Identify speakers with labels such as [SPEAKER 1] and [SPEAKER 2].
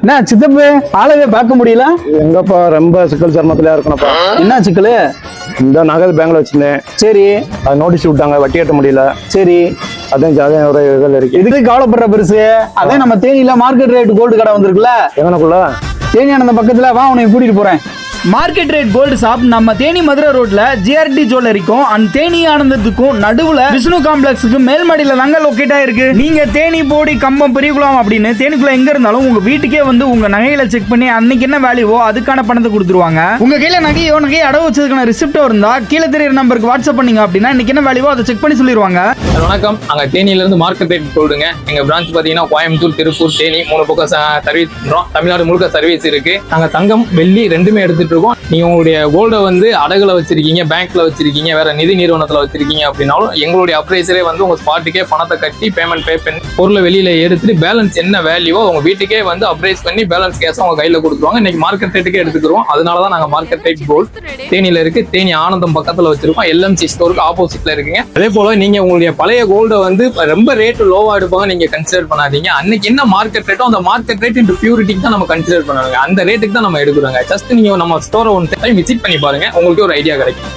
[SPEAKER 1] என்ன சித்தப்பு? ஆளவே பார்க்க முடியல?
[SPEAKER 2] எங்கப்பா ரொம்ப சிக்கல் சிரமத்துல இருக்கணும்ப்பா.
[SPEAKER 1] என்ன சிக்கலு?
[SPEAKER 2] இந்த நகை பேங்க்ல வச்சிருந்தேன்.
[SPEAKER 1] சரி.
[SPEAKER 2] அது நோட்டீஸ் விட்டாங்க வட்டி கட்ட முடியல.
[SPEAKER 1] சரி.
[SPEAKER 2] அதான் அதான் ஒரு இதில் இருக்கு.
[SPEAKER 1] இதுக்கு கவலைப்படுற பெருசு? அதே நம்ம தேனியில மார்க்கெட் ரேட் கோல்டு கடை வந்திருக்குல்ல?
[SPEAKER 2] எங்கனக்குள்ள?
[SPEAKER 1] தேனி அந்த பக்கத்துல வா உன்னை கூட்டிட்டு போறேன்.
[SPEAKER 3] மார்க்கெட் ரேட் கோல்டு ஷாப் நம்ம தேனி மதுரை ரோட்ல ஜிஆர்டி ஜுவல்லரிக்கும் அண்ட் தேனி ஆனந்தத்துக்கும் நடுவுல விஷ்ணு காம்ப்ளெக்ஸுக்கு மேல்மடியில தாங்க லொக்கேட் ஆயிருக்கு. நீங்க தேனி போடி கம்பம் பெரியகுளம் அப்படின்னு தேனிக்குள்ள எங்க இருந்தாலும் உங்க வீட்டுக்கே வந்து உங்க நகைகளை செக் பண்ணி அன்னைக்கு என்ன வேல்யூவோ அதுக்கான பணத்தை கொடுத்துருவாங்க. உங்க கையில நகையோ நகையை அடவு வச்சதுக்கான ரிசிப்டோ இருந்தா கீழே தெரியுற நம்பருக்கு வாட்ஸ்அப் பண்ணீங்க அப்படின்னா இன்னைக்கு என்ன வேல்யூவோ அதை செக் பண்ணி சொல்லிடுவாங்க
[SPEAKER 4] சார், வணக்கம். நாங்கள் தேனியிலேருந்து மார்க்கெட் ரேட் சொல்லுங்க எங்கள் பிரான்ச் பார்த்தீங்கன்னா கோயம்புத்தூர் திருப்பூர் தேனி மூணு பக்கம் சர்வீஸ் பண்ணுறோம் தமிழ்நாடு முழுக்க சர்வீஸ் இருக்கு. நாங்கள் தங்கம் வெள்ளி ரெண்டுமே எடுத்துட்டு இருக்கோம். நீங்கள் உங்களுடைய கோல்டை வந்து அடகுல வச்சிருக்கீங்க பேங்க்ல வச்சிருக்கீங்க வேற நிதி நிறுவனத்தில் வச்சிருக்கீங்க அப்படின்னாலும் எங்களுடைய அப்ரைசரே வந்து உங்கள் ஸ்பாட்டுக்கே பணத்தை கட்டி பேமெண்ட் பே பண்ணி பொருளை வெளியில் எடுத்துட்டு பேலன்ஸ் என்ன வேல்யூவோ உங்கள் வீட்டுக்கே வந்து அப்ரைஸ் பண்ணி பேலன்ஸ் கேஸை உங்கள் கையில் கொடுத்துருவாங்க. இன்னைக்கு மார்க்கெட் ரேட்டுக்கே எடுத்துக்கிறோம். அதனால தான் நாங்கள் மார்க்கெட் ரேட் கோல்ட் தேனியில் இருக்கு. தேனி ஆனந்தம் பக்கத்தில் வச்சிருக்கோம். எல்எம்சி ஸ்டோருக்கு ஆப்போசிட்ல இருக்குங்க. அதே போல் நீங்கள் உங்களுடைய பழைய கோல்டை வந்து ரொம்ப ரேட் லோவா எடுப்பாங்க நீங்க கன்சிடர் பண்ணாதீங்க. அன்னைக்கு என்ன மார்க்கெட் ரேட்டோ அந்த மார்க்கெட் ரேட் இன்ட்டு பியூரிட்டிக்கு தான் நம்ம கன்சிடர் பண்ணுவாங்க அந்த ரேட்டுக்கு தான் நம்ம எடுக்கிறோங்க ஜஸ்ட் நீங்க நம்ம ஸ்டோரை ஒன் டைம் விசிட் பண்ணி பாருங்க. உங்களுக்கு ஒரு ஐடியா கிடைக்கும்.